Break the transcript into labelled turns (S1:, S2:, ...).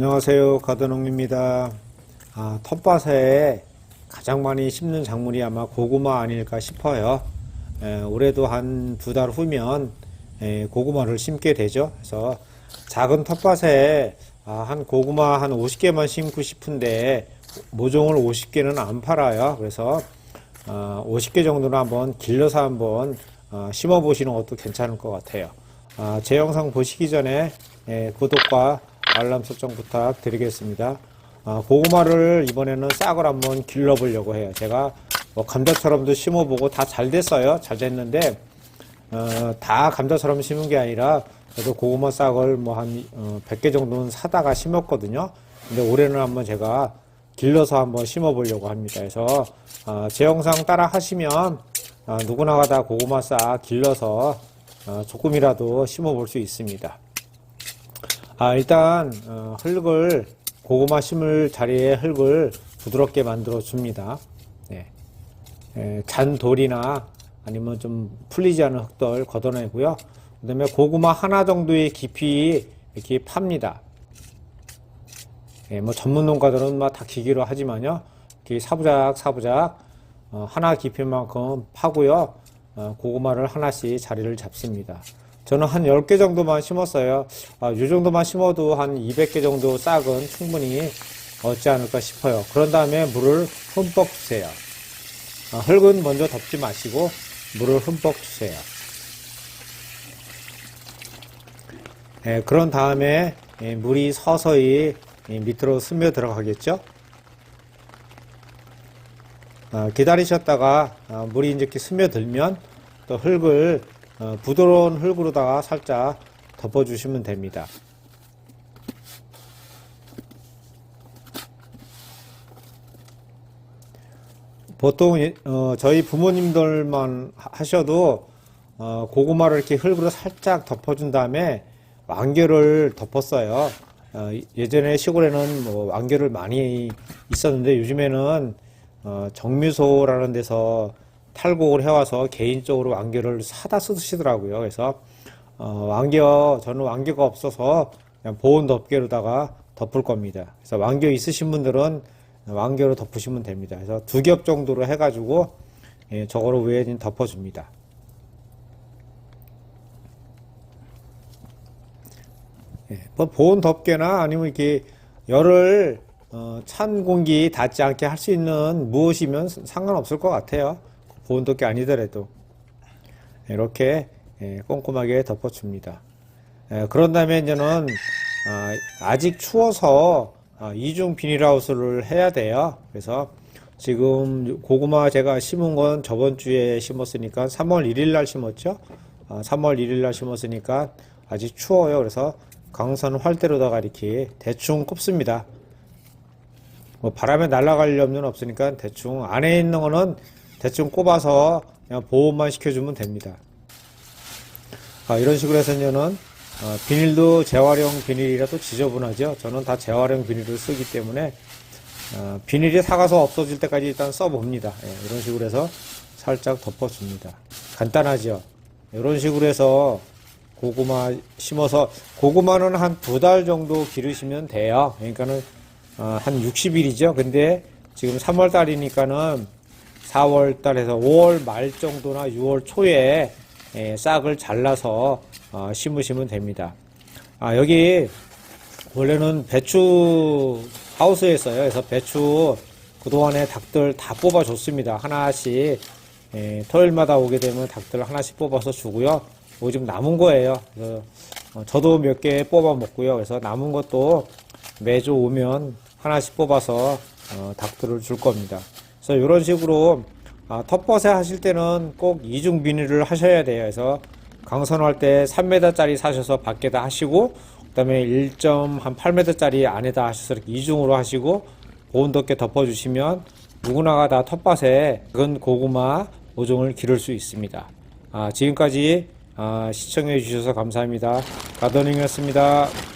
S1: 안녕하세요. 가드농입니다. 아, 텃밭에 가장 많이 심는 작물이 아마 고구마 아닐까 싶어요. 에, 올해도 한 두 달 후면 에, 고구마를 심게 되죠. 그래서 작은 텃밭에 아, 한 고구마 한 50개만 심고 싶은데 모종을 50개는 안 팔아요. 그래서 어, 50개 정도는 한번 길러서 한번 어, 심어 보시는 것도 괜찮을 것 같아요. 아, 제 영상 보시기 전에 예, 구독과 알람 설정 부탁드리겠습니다. 아, 고구마를 이번에는 싹을 한번 길러 보려고 해요. 제가 뭐 감자처럼도 심어보고 다 잘 됐어요. 잘 됐는데 어, 다 감자처럼 심은 게 아니라 그래도 고구마 싹을 뭐한 100개 정도는 사다가 심었거든요. 근데 올해는 한번 제가 길러서 한번 심어 보려고 합니다. 그래서 어, 제 영상 따라 하시면 어, 누구나가 다 고구마 싹 길러서 어, 조금이라도 심어 볼 수 있습니다. 아, 일단 어, 흙을 고구마 심을 자리에 흙을 부드럽게 만들어 줍니다. 네. 에, 잔 돌이나 아니면 좀 풀리지 않은 흙들 걷어내고요. 그 다음에 고구마 하나 정도의 깊이 이렇게 팝니다. 예, 뭐 전문 농가들은 막 다 기계로 하지만요. 이렇게 사부작 사부작 어, 하나 깊이만큼 파고요. 어, 고구마를 하나씩 자리를 잡습니다. 저는 한 10개 정도만 심었어요. 아, 이 정도만 심어도 한 200개 정도 싹은 충분히 얻지 않을까 싶어요. 그런 다음에 물을 흠뻑 주세요. 아, 흙은 먼저 덮지 마시고 물을 흠뻑 주세요. 예, 그런 다음에 예, 물이 서서히 예, 밑으로 스며 들어가겠죠? 아, 기다리셨다가 아, 물이 이렇게 스며들면 또 흙을 어, 부드러운 흙으로다가 살짝 덮어주시면 됩니다. 보통 예- 어, 저희 부모님들만 하- 하셔도 어, 고구마를 이렇게 흙으로 살짝 덮어준 다음에 왕겨를 덮었어요. 어, 예전에 시골에는 뭐 왕겨를 많이 있었는데 요즘에는 어, 정미소라는 데서 탈곡을 해와서 개인적으로 왕겨를 사다 쓰시더라고요. 그래서 어, 왕겨 저는 왕겨가 없어서 그냥 보온 덮개로다가 덮을 겁니다. 그래서 왕겨 있으신 분들은 왕겨로 덮으시면 됩니다. 그래서 두 겹 정도로 해가지고 예, 저거로 위에 덮어줍니다. 예, 뭐 보온 덮개나 아니면 이렇게 열을 어, 찬 공기 닿지 않게 할 수 있는 무엇이면 상관없을 것 같아요. 보온 덮개 아니더라도 이렇게 예, 꼼꼼하게 덮어줍니다. 예, 그런 다음에 이제는 아, 아직 추워서 아, 이중 비닐하우스를 해야 돼요. 그래서 지금 고구마 제가 심은 건 저번 주에 심었으니까 3월 1일 날 심었죠. 아, 3월 1일 날 심었으니까 아직 추워요. 그래서 강선 활대로다가 이렇게 대충 꼽습니다. 뭐 바람에 날아갈 염려는 없으니까 대충 안에 있는 거는 대충 꼽아서 그냥 보온만 시켜주면 됩니다. 아, 이런 식으로 해서 이제는 어, 비닐도 재활용 비닐이라도 지저분하죠. 저는 다 재활용 비닐을 쓰기 때문에 어, 비닐이 사가서 없어질 때까지 일단 써봅니다. 예, 이런 식으로 해서 살짝 덮어줍니다. 간단하죠. 이런 식으로 해서 고구마 심어서 고구마는 한 두 달 정도 기르시면 돼요. 그러니까는 어, 한 60일이죠. 근데 지금 3월 달이니까는 4월 달에서 5월 말 정도나 6월 초에 예, 싹을 잘라서 어, 심으시면 됩니다. 아, 여기 원래는 배추 하우스였어요. 그래서 배추 그동안에 닭들 다 뽑아줬습니다. 하나씩 예, 토요일마다 오게 되면 닭들 하나씩 뽑아서 주고요. 뭐 지금 남은 거예요. 어, 저도 몇 개 뽑아 먹고요. 그래서 남은 것도 매주 오면 하나씩 뽑아서 어, 닭들을 줄 겁니다. 그래서 이런 식으로 아, 텃밭에 하실 때는 꼭 이중 비닐을 하셔야 돼요. 그래서 강선할 때 3m짜리 사셔서 밖에다 하시고 그다음에 1.8m짜리 안에다 하셔서 이렇게 이중으로 하시고 보온 덮개 덮어주시면 누구나가 다 텃밭에 작은 고구마 모종을 기를 수 있습니다. 아, 지금까지 아, 시청해 주셔서 감사합니다. 가더닝이었습니다.